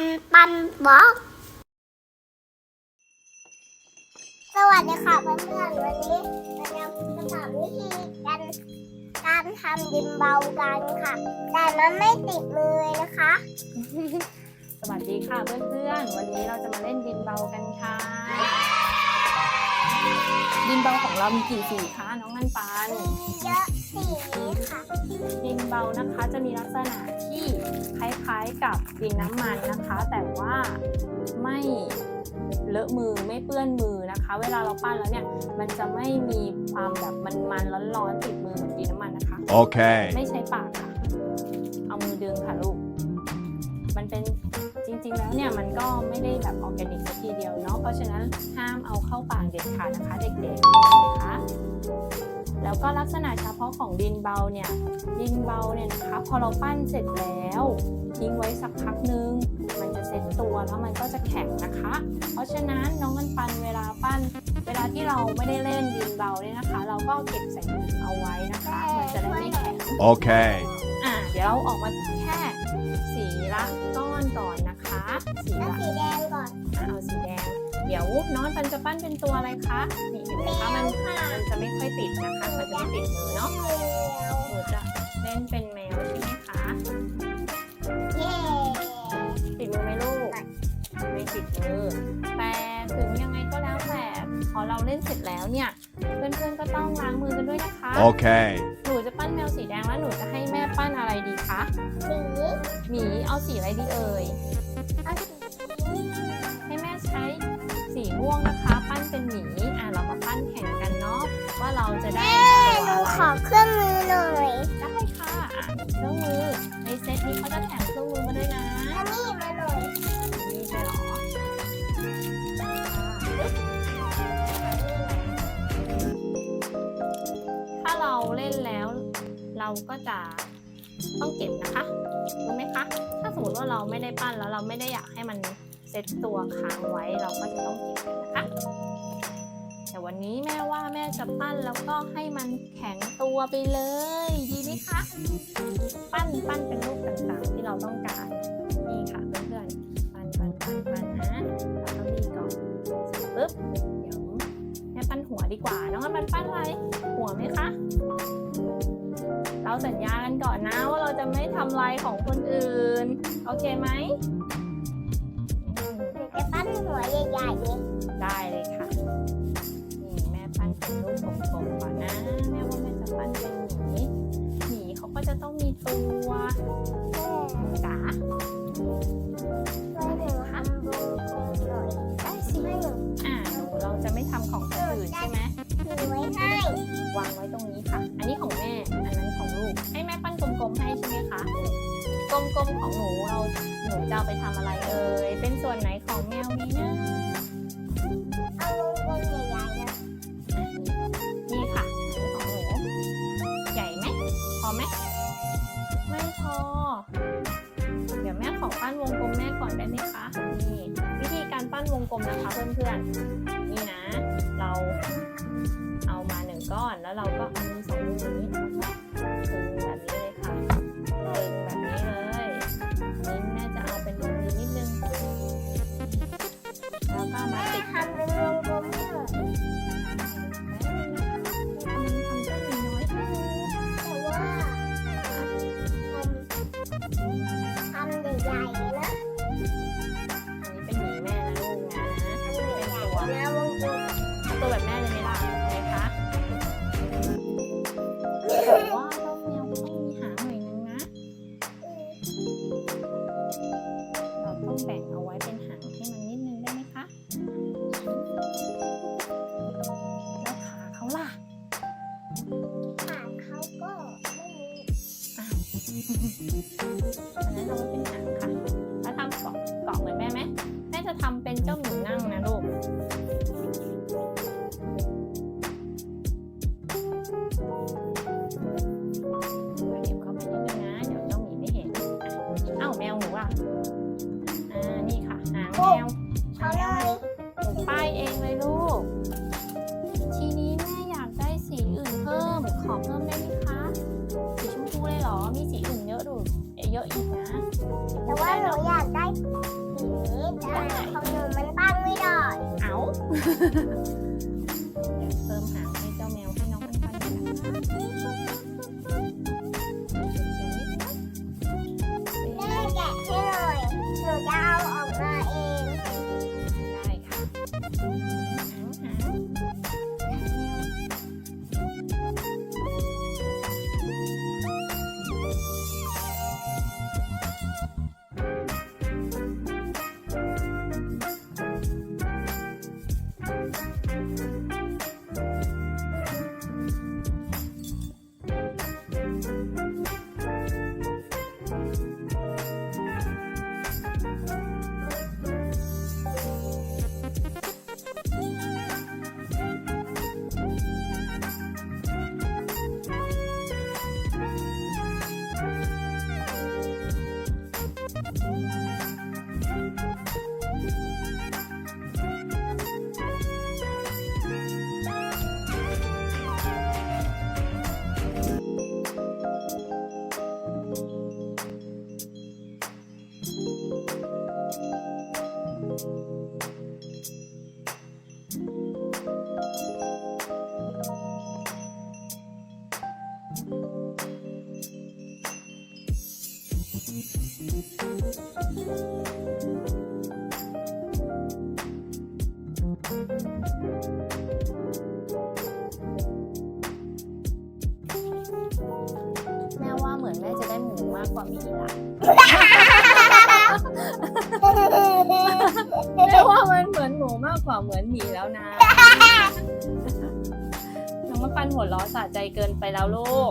นปันบล็อกสวัสดีค่ะเพื่อนๆวันนี้เราจะสอนวิธีการการทำดินเบากันค่ะ แต่มันไม่ติดมือเลยนะคะ สวัสดีค่ะเพื่อนๆวันนี้เราจะมาเล่นดินเบากันค่ะ ดินเบาของเรามีกี่สีคะน้องนันปานมีเยอะสีค่ะดินเบานะคะจะมีลักษณะที่คล้ายๆกับดินน้ำมันนะคะ แต่ว่าไม่เลอะมือไม่เปื้อนมือนะคะ เวลาเราปั้นแล้วเนี่ยมันจะไม่มีความแบบมันๆร้อนๆติดมือเหมือนดินน้ำมันนะคะ Okay. ไม่ใช้ปากค่ะ เอามือดึงค่ะลูกมันเป็นจริงๆแล้วเนี่ยมันก็ไม่ได้แบบออร์แกนิกสักทีเดียวเนาะ เพราะฉะนั้นห้ามเอาเข้าปากเด็ดขาดนะคะเด็กๆนะคะแล้วก็ลักษณะเฉพาะของดินเบาเนี่ยดินเบาเนี่ยนะคะพอเราปั้นเสร็จแล้วทิ้งไว้สักพักนึง มันจะเซ็ตตัวแล้วมันก็จะแข็งนะคะ เพราะฉะนั้นน้องกันปันเวลาปั้น เวลาที่เราไม่ได้เล่นดินเบาเนี่ยนะคะ เราก็เก็บใส่ถุงเอาไว้นะคะ มันจะได้ไม่แข็ง Okay. อะเดี๋ยวเราออกมาแค่สีละก้อนก่อนนะคะ สีแล้วละสีแดงก่อนอะเอาสีแดง เดี๋ยวน้องปันจะปั้นเป็นตัวอะไรคะนี่เห็นไหมคะมันแมวค่ะมันจะไม่ค่อยติดนะคะมันจะไม่ติดมือเนาะแมวหนูจะเล่นเป็นแมวใช่ไหมคะเย้ติดมือไหมลูกไม่ติดมือแต่ถึงยังไงก็แล้วแต่พอเราเล่นเสร็จแล้วเนี่ย เพื่อนๆก็ต้องล้างมือกันด้วยนะคะ Okay. หนูจะปั้นแมวสีแดงแล้วหนูจะให้แม่ปั้นอะไรดีคะสีหมีเอาสีอะไรดีเอ่ยเอาสีให้แม่ใช้สี ม่วงนะคะ ปั้นเป็นหมีอะเรามาปั้นแข่งกันเนาะว่าเราจะได้แม่หตันูวอะไรขอเครื่องมือหน่อยได้ค่ะอะเครื่องมือในเซตนี้เขาจะแถมเครื่องมือมาด้วยนะอันนี้มาหน่อยนี่ใช่เหรอถ้าเราเล่นแล้ว เราก็จะต้องเก็บนะคะรู้ไหมคะถ้าสมมติว่าเราไม่ได้ปั้นแล้วเราไม่ได้อยากให้มันเซ็ตตัวค้างไว้เราก็จะต้องเก็บนะคะ แต่วันนี้แม่ว่าแม่จะปั้นแล้วก็ให้มันแข็งตัวไปเลย ดีไหมคะ ปั้นปั้นเป็นรูปต่างๆ ที่เราต้องการนี่ค่ะเพื่อนๆปั้นปั้นปั้นปั้นนะแล้วก็มีก่อนเสร็จปุ๊บเดี๋ยวแม่ปั้นหัวดีกว่าน้องมันปั้นอะไรหัวไหมคะเราสัญญากันก่อนนะว่าเราจะไม่ทำลายของคนอื่น โอเคไหมอืมหนูจะปั้นหัวใหญ่ๆนี้ได้เลย จะต้องมีตัวจ๋าช่วยหนูทำวงกลมหน่อยได้สิให้หนูอ่าหนูเราจะไม่ทำของคนอื่นใช่ไหมถือไว้ให้วางไว้ตรงนี้ค่ะ อันนี้ของแม่ อันนั้นของลูก ให้แม่ปั้นกลมๆให้ใช่ไหมคะ กลมๆของหนูเราหนูจะเอาไปทำอะไรเอ่ยเป็นส่วนไหนของแมวนี้นะ เอาวงกลมใหญ่ ปั้นวงกลมแม่ก่อนได้ไหมคะนี่วิธีการปั้นวงกลมนะคะเพื่อนๆนี่นะ เราเอามาหนึ่งก้อนแล้วเราก็เอา ล่ะขาเขาก็ไม่มีอ่าวอันนั้นเราเป็นหางค่ะแล้วทำเกาะเกาะเหมือนแม่ไหมแม่จะทำเป็นเจ้าหมูนั่งนะลูก Ha ha ha. มูมากกว่าหมีละแม่ว่ามันเหมือนหมูมากกว่าเหมือนหมีแล้วนะน้องมันปันหัวล้อสะใจเกินไปแล้วลูก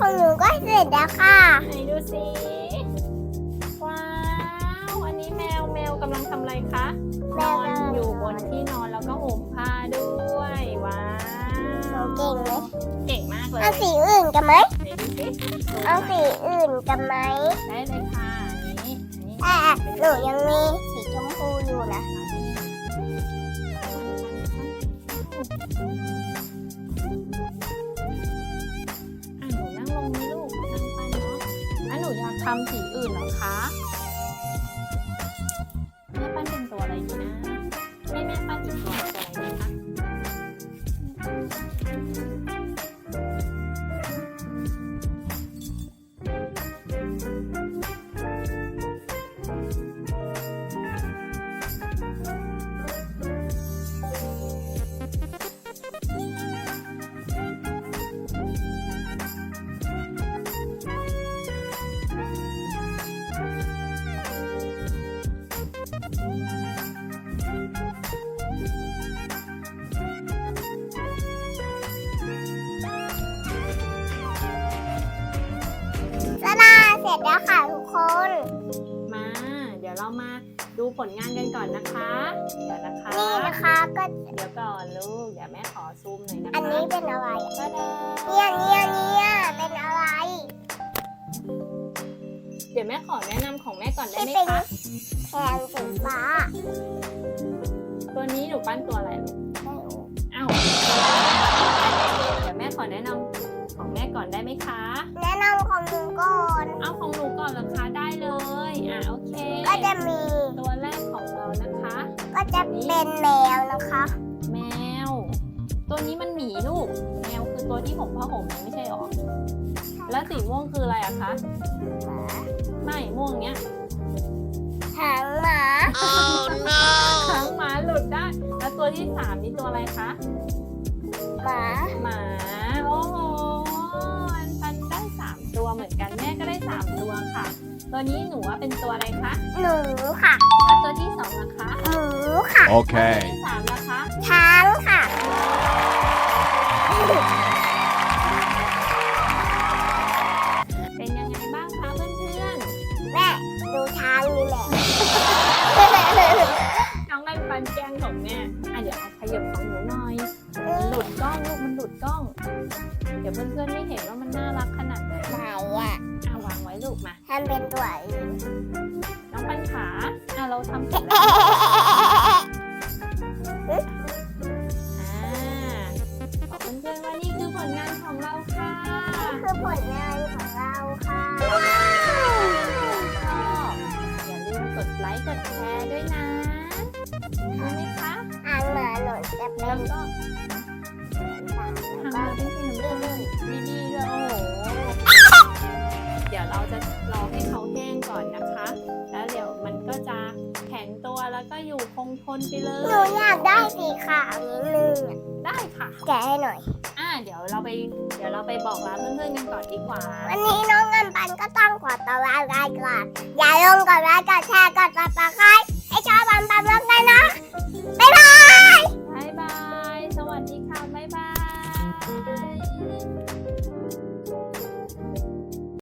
ของหนูก็เสร็จแล้วค่ะไหนดูสิว้าวอันนี้แมวแมวกำลังทำอะไรคะแมนวอนกำลังอยู่บนที่นอนแล้วก็ห่มผ้าด้วยว้าหนูวเก่งไหมเก่งมากเลยเอาสีอื่นกันไหมไหนดูสิเอาสีอื่นกันไหมได้เลยค่ะอันนี้อันนี้ แต่หนูยังมีสีชมพูอยู่นะอ่ ทำสีอื่นหรอคะแม่ปั้นเป็นตัวอะไรดีนะให้แม่ปั้นอีกตัว ผลงานกันก่อนนะคะ เดี๋ยวนะคะ นี่นะคะก็ เดี๋ยวก่อนลูก เดี๋ยวแม่ขอซูมหน่อยนะคะอันนี้เป็นอะไรตาดาเนี่ยเนี่ยเนี่ยเป็นอะไร เดี๋ยวแม่ขอแนะนำของแม่ก่อนได้ที่ไหมเป็นคะ แทนสีฟ้าตัวนี้หนูปั้นตัวอะไรลูกไม่รู้อ้าวเดี๋ยวแม่ขอแนะนำของแม่ก่อนได้ไหมคะ แนะนำของหนูก่อน เอาของ จะเป็นแมวนะคะ แมว ตัวนี้มันหมีลูก แมวคือตัวที่ผมผ้าห่มไม่ใช่หรอ แล้วสีม่วงคืออะไรอะคะ ไม่ม่วงเนี้ยหางหมาหางหมาหลุดได้ แล้วตัวที่สามนี่ตัวอะไรคะ หมา หมา โอ้โหอันปันได้สามตัวเหมือนกันแม่ก็ได้สามตัวค่ะ ตัวนี้หนูว่าเป็นตัวอะไรคะ หนูค่ะ แล้วตัวที่สองนะคะหมู ค่ะตัว Okay. ที่สามนะคะ ช้างค่ะ เป็นยังไงบ้างคะเพื่อนแม่ดูช้างนี่แหละ ๆ น้องกันปันแกล้งของแม่อะเดี๋ยวเอาขยับของหนูหน่อย มันหลุดกล้องลูกมันหลุดกล้อง เดี๋ยวเพื่อนๆไม่เห็นว่ามันน่ารักขนาดไหนไหนอะอะวางไว้ลูกมา ทำเป็นตัวอื่นน้องปันขาอะเราทำเสร็จแล้ว นไปเลหนูอยากได้สีขาวนิดนึงได้ค่ะ แกให้หน่อย อ่า เดี๋ยวเราไป เดี๋ยวเราไปบอกร้านเพื่อนๆกันก่อนดีกว่า วันนี้น้องเงินปันก็ต้องขอตัวลาไปก่อนอย่าลืมกดไลค์กดแชร์กดติดตามให้ชอบปันปันมากเลยนะ